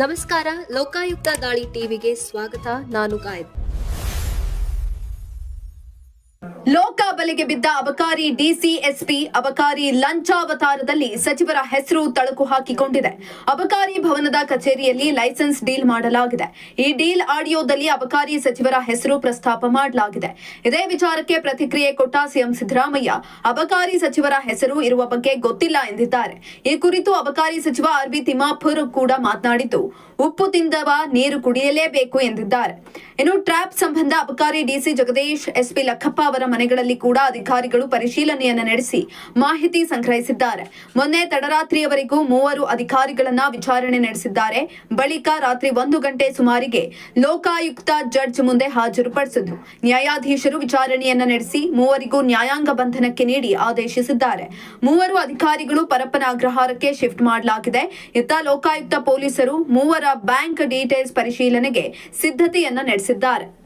ನಮಸ್ಕಾರ ಲೋಕಾಯುಕ್ತ ದಾಳಿ ಟಿವಿಗೆ ಸ್ವಾಗತ. ನಾನು ಗಾಯತ್ರಿ. ಬಲೆಗೆ ಬಿದ್ದ ಅಬಕಾರಿ ಡಿಸಿಎಸ್ಪಿ ಅಬಕಾರಿ ಲಂಚಾವತಾರದಲ್ಲಿ ಸಚಿವರ ಹೆಸರು ತಳಕು ಹಾಕಿಕೊಂಡಿದೆ. ಅಬಕಾರಿ ಭವನದ ಕಚೇರಿಯಲ್ಲಿ ಲೈಸೆನ್ಸ್ ಡೀಲ್ ಮಾಡಲಾಗಿದೆ. ಈ ಡೀಲ್ ಆಡಿಯೋದಲ್ಲಿ ಅಬಕಾರಿ ಸಚಿವರ ಹೆಸರು ಪ್ರಸ್ತಾಪ ಮಾಡಲಾಗಿದೆ. ಇದೇ ವಿಚಾರಕ್ಕೆ ಪ್ರತಿಕ್ರಿಯೆ ಕೊಟ್ಟ ಸಿಎಂ ಸಿದ್ದರಾಮಯ್ಯ, ಅಬಕಾರಿ ಸಚಿವರ ಹೆಸರು ಇರುವ ಬಗ್ಗೆ ಗೊತ್ತಿಲ್ಲ ಎಂದಿದ್ದಾರೆ. ಈ ಕುರಿತು ಅಬಕಾರಿ ಸಚಿವ ಆರ್ ತಿಮ್ಮಾಪುರ್ ಕೂಡ ಮಾತನಾಡಿದ್ದು ಉಪ್ಪು ತಿಂದವ ನೀರು ಕುಡಿಯಲೇಬೇಕು ಎಂದಿದ್ದಾರೆ. ಇನ್ನು ಟ್ರ್ಯಾಪ್ ಸಂಬಂಧ ಅಬಕಾರಿ ಡಿಸಿ ಜಗದೀಶ್, ಎಸ್ಪಿ ಲಕ್ಕಪ್ಪ ಅವರ ಮನೆಗಳಲ್ಲಿ ಕೂಡ ಅಧಿಕಾರಿಗಳು ಪರಿಶೀಲನೆಯನ್ನ ನಡೆಸಿ ಮಾಹಿತಿ ಸಂಗ್ರಹಿಸಿದ್ದಾರೆ. ಮೊನ್ನೆ ತಡರಾತ್ರಿಯವರೆಗೂ ಮೂವರು ಅಧಿಕಾರಿಗಳನ್ನ ವಿಚಾರಣೆ ನಡೆಸಿದ್ದಾರೆ. ಬಳಿಕ ರಾತ್ರಿ ಒಂದು ಗಂಟೆ ಸುಮಾರಿಗೆ ಲೋಕಾಯುಕ್ತ ಜಡ್ಜ್ ಮುಂದೆ ಹಾಜರುಪಡಿಸಿದ್ರು ನ್ಯಾಯಾಧೀಶರು ವಿಚಾರಣೆಯನ್ನ ನಡೆಸಿ ಮೂವರಿಗೂ ನ್ಯಾಯಾಂಗ ಬಂಧನಕ್ಕೆ ನೀಡಿ ಆದೇಶಿಸಿದ್ದಾರೆ. ಮೂವರು ಅಧಿಕಾರಿಗಳು ಪರಪ್ಪನ ಅಗ್ರಹಾರಕ್ಕೆ ಶಿಫ್ಟ್ ಮಾಡಲಾಗಿದೆ. ಇತ್ತ ಲೋಕಾಯುಕ್ತ ಪೊಲೀಸರು ಮೂವರ ಬ್ಯಾಂಕ್ ಡೀಟೇಲ್ಸ್ ಪರಿಶೀಲನೆಗೆ ಸಿದ್ಧತೆಯನ್ನು ನಡೆಸಿದ್ದಾರೆ.